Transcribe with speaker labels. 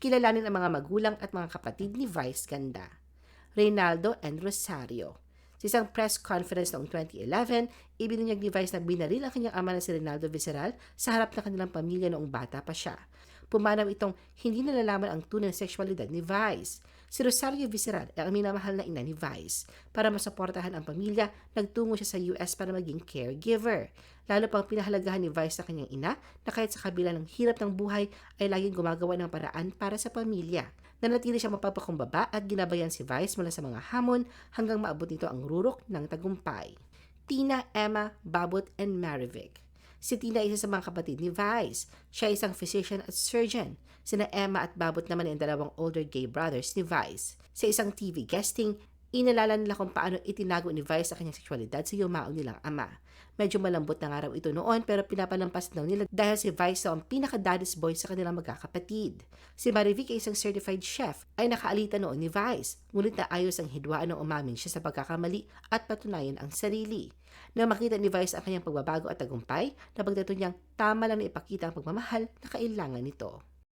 Speaker 1: Kilalanin ang mga magulang at mga kapatid ni Vice Ganda. Reynaldo and Rosario. Sa isang press conference noong 2011, ibinunyag ni Vice na binaril ang kanyang ama na si Reynaldo Visceral sa harap ng kanilang pamilya noong bata pa siya. Pumanaw itong hindi nalalaman ang tunay na sexualidad ni Vice. Si Rosario Visceral ay ang minamahal na ina ni Vice. Para masuportahan ang pamilya, nagtungo siya sa US para maging caregiver. Lalo pang pinahalagahan ni Vice sa kanyang ina na kahit sa kabila ng hirap ng buhay ay laging gumagawa ng paraan para sa pamilya. Nanatili siya mapagpakumbaba at ginabayan si Vice mula sa mga hamon hanggang maabot nito ang rurok ng tagumpay. Tina, Emma, Babot, and Marivic. Si Tina isa sa mga kapatid ni Vice. Siya ay isang physician at surgeon. Sina Emma at Babot naman ay ang dalawang older gay brothers ni Vice. Sa isang TV guesting, inalala nila kung paano itinago ni Vice ang kanyang sexualidad sa yumaong nilang ama. Medyo malambot na nga ito noon pero pinapalampas daw nila dahil si Vice ang pinaka-daddy's boy sa kanilang magkakapatid. Si Marivic ay isang certified chef ay nakaalita noon ni Vice, ngunit naayos ang hidwaan nang umamin siya sa pagkakamali at patunayan ang sarili. Nang makita ni Vice ang kanyang pagbabago at tagumpay, napagdato niyang tama lang na ipakita ang pagmamahal na kailangan nito.